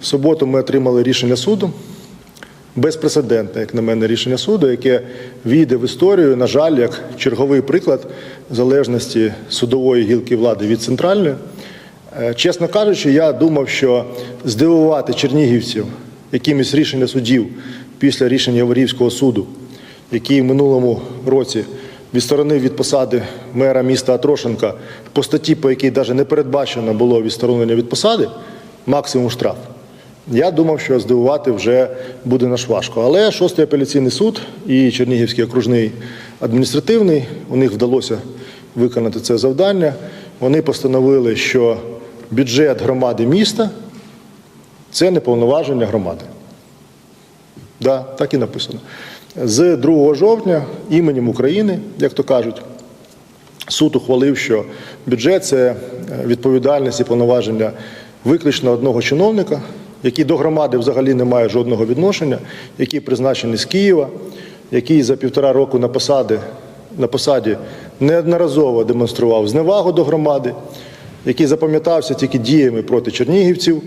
В суботу ми отримали рішення суду. Безпрецедентне, як на мене, рішення суду, яке війде в історію, на жаль, як черговий приклад залежності судової гілки влади від центральної. Е, Чесно кажучи, я думав, що здивувати чернігівців якимось рішення судів після рішення Яворівського суду, який в минулому році відсторонив від посади мера міста Атрошенка по статті, по якій навіть не передбачено було відсторонення від посади, максимум штраф. Я думав, що здивувати вже буде наш важко. Але шостий апеляційний суд і Чернігівський окружний адміністративний у них вдалося виконати це завдання. Вони постановили, що бюджет громади міста це не повноваження громади. Да, так і написано. З 2 жовтня іменем України, як то кажуть, суд ухвалив, що бюджет це відповідальність і повноваження виключно одного чиновника, який до громади взагалі не має жодного відношення, який призначений з Києва, який за півтора року на посади, на посаді неодноразово демонстрував зневагу до громади, який запам'ятався тільки діями проти чернігівців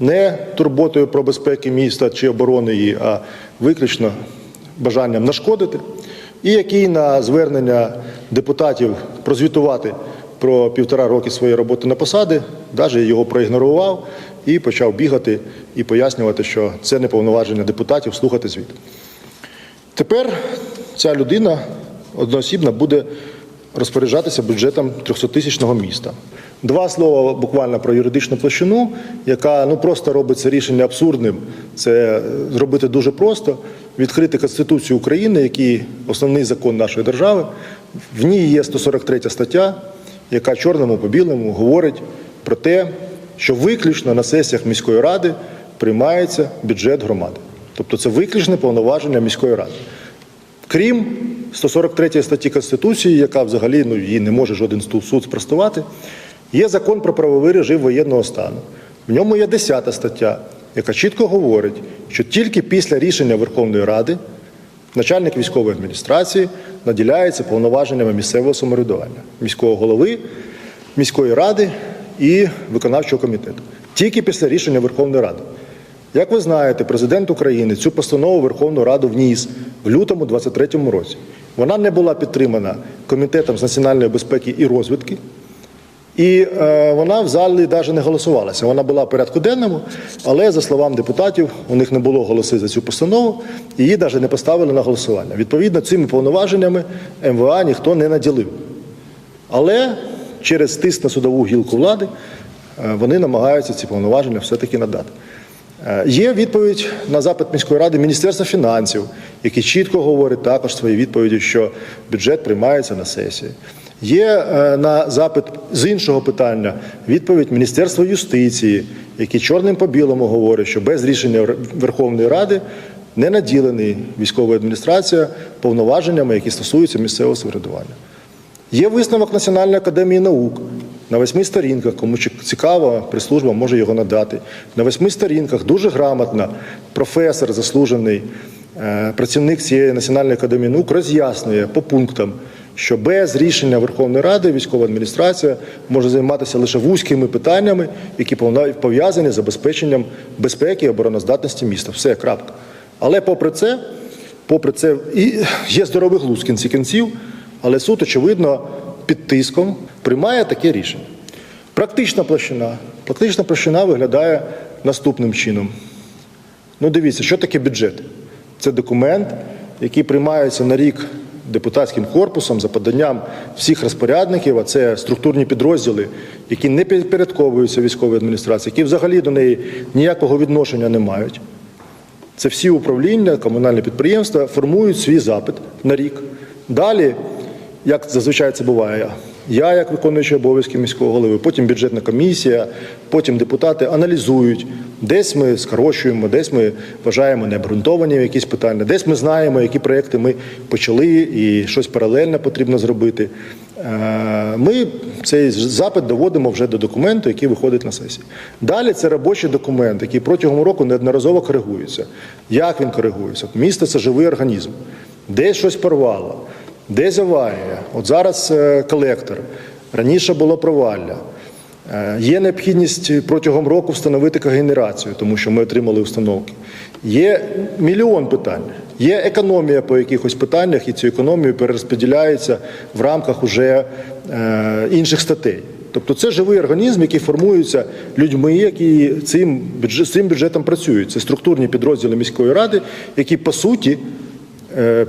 не турботою про безпеки міста чи оборони її, а виключно бажанням нашкодити, і який на звернення депутатів прозвітувати про півтора роки своєї роботи на посади, навіть його проігнорував і почав бігати і пояснювати, що це не повноваження депутатів слухати звіт. Тепер ця людина одноосібно буде розпоряджатися бюджетом 300-тисячного міста. Два слова буквально про юридичну площину, яка ну просто робить це рішення абсурдним. Це зробити дуже просто. Відкрити Конституцію України, який основний закон нашої держави. В ній є 143 стаття, яка чорному по білому говорить про те, що виключно на сесіях міської ради приймається бюджет громади. Тобто це виключне повноваження міської ради. Крім 143 статті Конституції, яка взагалі ну, її не може жоден суд спростувати, є закон про правовий режим воєнного стану. В ньому є 10 стаття, яка чітко говорить, що тільки після рішення Верховної Ради начальник військової адміністрації наділяється повноваженнями місцевого самоврядування, міського голови, міської ради і виконавчого комітету. Тільки після рішення Верховної Ради. Як ви знаєте, президент України цю постанову Верховну Раду вніс в лютому 23-му році. Вона не була підтримана Комітетом з національної безпеки і розвідки, і е, вона в залі навіть не голосувалася. Вона була в порядку денному, але за словами депутатів, у них не було голоси за цю постанову, її навіть не поставили на голосування. Відповідно, цими повноваженнями МВА ніхто не наділив. Але через тиск на судову гілку влади е, вони намагаються ці повноваження все-таки надати. Е, Є відповідь на запит міської ради Міністерства фінансів, який чітко говорить також в своїй відповіді, що бюджет приймається на сесії. Є е, на запит з іншого питання відповідь Міністерства юстиції, який чорним по білому говорить, що без рішення Верховної Ради не наділений військова адміністрація повноваженнями, які стосуються місцевого самоврядування. Є висновок Національної академії наук на восьми сторінках, кому цікаво, прес-служба може його надати. На восьми сторінках дуже грамотно професор, заслужений е, працівник цієї Національної академії наук роз'яснює по пунктам, що без рішення Верховної Ради військова адміністрація може займатися лише вузькими питаннями, які пов'язані з забезпеченням безпеки і обороноздатності міста. Все, крапка. Але попри це, попри це, і є здоровий глузд кінці кінців, але суд, очевидно, під тиском приймає таке рішення. Практична площина. Практична площина виглядає наступним чином. Ну, дивіться, що таке бюджет? Це документ, який приймається на рік депутатським корпусом за поданням всіх розпорядників, а це структурні підрозділи, які не підпорядковуються військовій адміністрації, які взагалі до неї ніякого відношення не мають. Це всі управління, комунальні підприємства формують свій запит на рік. Далі, як зазвичай це буває, я, як виконуючий обов'язки міського голови, потім бюджетна комісія, потім депутати аналізують. Десь ми скорочуємо, десь ми вважаємо необґрунтовані якісь питання, десь ми знаємо, які проекти ми почали і щось паралельно потрібно зробити. Е, Ми цей запит доводимо вже до документу, який виходить на сесії. Далі це робочий документ, який протягом року неодноразово коригується. Як він коригується? Місто це живий організм. Десь щось порвало, десь аварія. От зараз е, колектор. Раніше було провалля. Е, Є необхідність протягом року встановити когенерацію, тому що ми отримали установки. Є мільйон питань. Є економія по якихось питаннях, і цю економію перерозподіляється в рамках уже е, інших статей. Тобто це живий організм, який формується людьми, які цим, бюджет, цим бюджетом працюють. Це структурні підрозділи міської ради, які по суті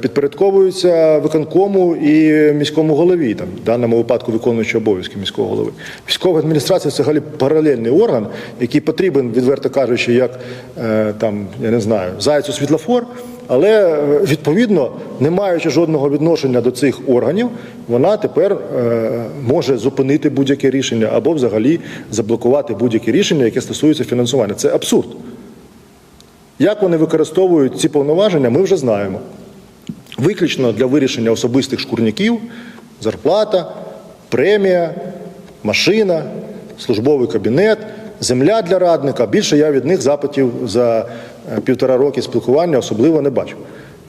підпорядковуються виконкому і міському голові, там, в даному випадку виконуючи обов'язки міського голови. Військова адміністрація це взагалі паралельний орган, який потрібен, відверто кажучи, як е, там, я не знаю, зайцю світлофор. Але е, відповідно, не маючи жодного відношення до цих органів, вона тепер е, може зупинити будь-яке рішення або взагалі заблокувати будь-яке рішення, яке стосується фінансування. Це абсурд. Як вони використовують ці повноваження, ми вже знаємо. Виключно для вирішення особистих шкурняків, зарплата, премія, машина, службовий кабінет, земля для радника. Більше я від них запитів за е, півтора роки спілкування особливо не бачу.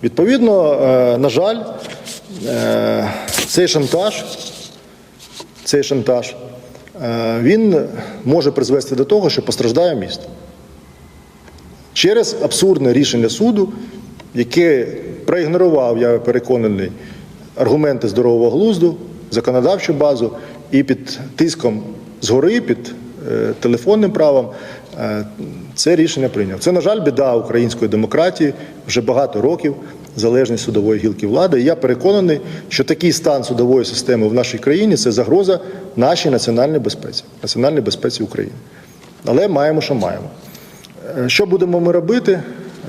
Відповідно, е, на жаль, е, цей шантаж, цей шантаж, він може призвести до того, що постраждає місто через абсурдне рішення суду, яке проігнорував, я переконаний, аргументи здорового глузду, законодавчу базу і під тиском згори, під е, телефонним правом е, це рішення прийняв. Це, на жаль, біда української демократії вже багато років. Залежність судової гілки влади. І я переконаний, що такий стан судової системи в нашій країні це загроза нашій національній безпеці, національній безпеці України. Але маємо, що маємо. Е, Що будемо ми робити?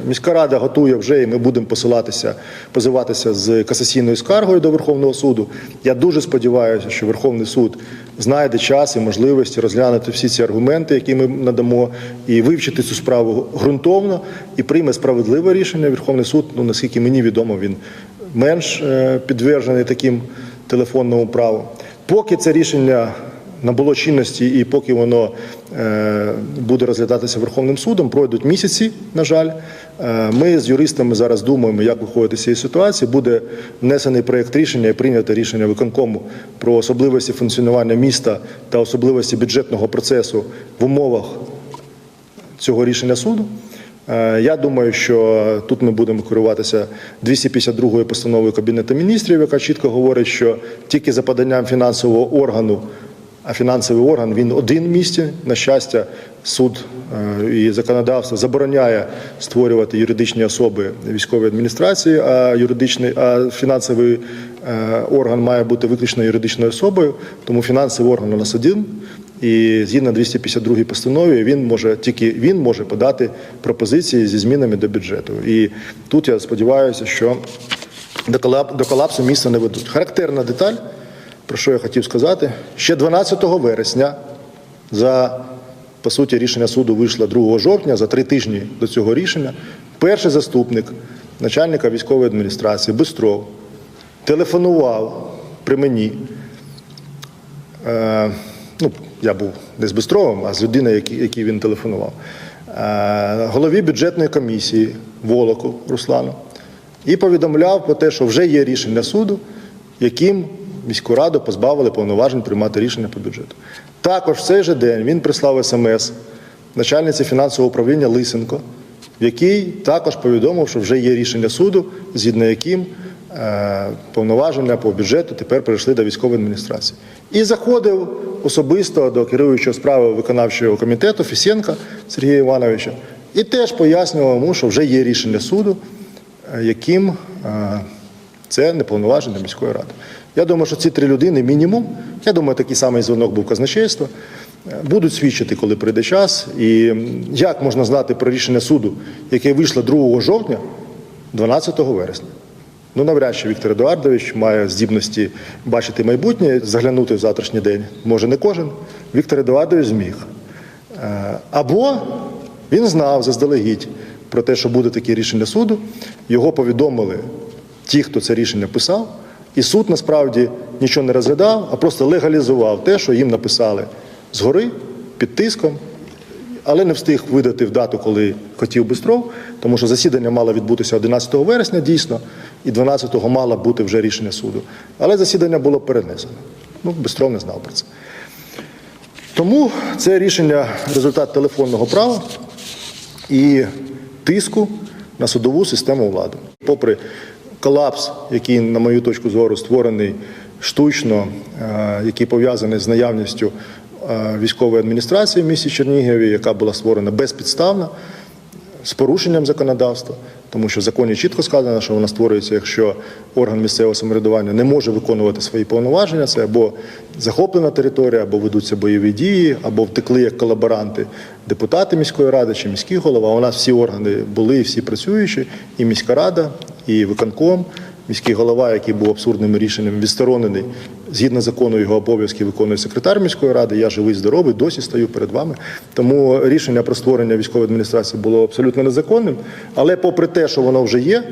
Міська рада готує вже, і ми будемо посилатися, позиватися з касаційною скаргою до Верховного суду. Я дуже сподіваюся, що Верховний суд знайде час і можливості розглянути всі ці аргументи, які ми надамо, і вивчити цю справу ґрунтовно і прийме справедливе рішення. Верховний суд, ну наскільки мені відомо, він менш е, підтверджений таким телефонному праву. Поки це рішення набуло чинності, і поки воно е, буде розглядатися Верховним судом, пройдуть місяці, на жаль. Е, Ми з юристами зараз думаємо, як виходити з цієї ситуації. Буде внесений проєкт рішення і прийнято рішення виконкому про особливості функціонування міста та особливості бюджетного процесу в умовах цього рішення суду. Е, Я думаю, що тут ми будемо керуватися 252 постановою Кабінету міністрів, яка чітко говорить, що тільки за поданням фінансового органу, а фінансовий орган він один в місті. На щастя, суд е, і законодавство забороняє створювати юридичні особи військової адміністрації, а юридичний, а фінансовий е, орган має бути виключно юридичною особою, тому фінансовий орган у нас один. І згідно 252 постанові він може тільки він може подати пропозиції зі змінами до бюджету. І тут я сподіваюся, що до колап- до колапсу міста не ведуть. Характерна деталь, про що я хотів сказати, ще 12 вересня за по суті рішення суду вийшло 2 жовтня, за три тижні до цього рішення. Перший заступник начальника військової адміністрації Бистров телефонував при мені. Е, ну, я був не з Бистровим, а з людиною, якій, він телефонував, е, голові бюджетної комісії Волоку Руслану, і повідомляв про те, що вже є рішення суду, яким міську раду позбавили повноважень приймати рішення по бюджету. Також в цей же день він прислав смс начальниці фінансового управління Лисенко, в якій також повідомив, що вже є рішення суду, згідно яким е, повноваження по бюджету тепер перейшли до військової адміністрації. І заходив особисто до керуючого справи виконавчого комітету Фісенка Сергія Івановича і теж пояснював йому, що вже є рішення суду, е, яким е, це неповноваження міської ради. Я думаю, що ці три людини мінімум. Я думаю, такий самий дзвонок був казначейства. Будуть свідчити, коли прийде час. І як можна знати про рішення суду, яке вийшло 2 жовтня, 12 вересня. Ну, навряд чи Віктор Едуардович має здібності бачити майбутнє, заглянути в завтрашній день. Може, не кожен. Віктор Едуардович зміг. Е, Або він знав заздалегідь про те, що буде таке рішення суду. Його повідомили ті, хто це рішення писав, і суд насправді нічого не розглядав, а просто легалізував те, що їм написали згори, під тиском, але не встиг видати в дату, коли хотів Бистров, тому що засідання мало відбутися 11 вересня, дійсно, і 12-го мало бути вже рішення суду. Але засідання було перенесено. Ну, Бистров не знав про це. Тому це рішення результат телефонного права і тиску на судову систему влади. Попри колапс, який, на мою точку зору, створений штучно, е, який пов'язаний з наявністю е, військової адміністрації в місті Чернігові, яка була створена безпідставно, з порушенням законодавства, тому що в законі чітко сказано, що вона створюється, якщо орган місцевого самоврядування не може виконувати свої повноваження, це або захоплена територія, або ведуться бойові дії, або втекли як колаборанти депутати міської ради чи міський голова. У нас всі органи були всі працюючі, і міська рада, і виконком. Міський голова, який був абсурдним рішенням відсторонений, згідно закону його обов'язки виконує секретар міської ради. Я живий, здоровий, досі стою перед вами. Тому рішення про створення військової адміністрації було абсолютно незаконним. Але попри те, що воно вже є,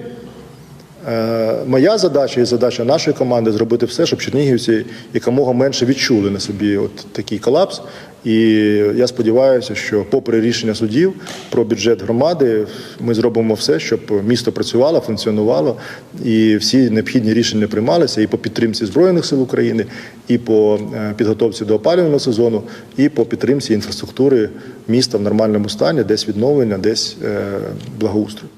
Моя задача і задача нашої команди зробити все, щоб чернігівці якомога менше відчули на собі от такий колапс. І я сподіваюся, що, попри рішення судів про бюджет громади, ми зробимо все, щоб місто працювало, функціонувало, і всі необхідні рішення приймалися і по підтримці збройних сил України, і по е, підготовці до опалювального сезону, і по підтримці інфраструктури міста в нормальному стані, десь відновлення, десь е, благоустрою.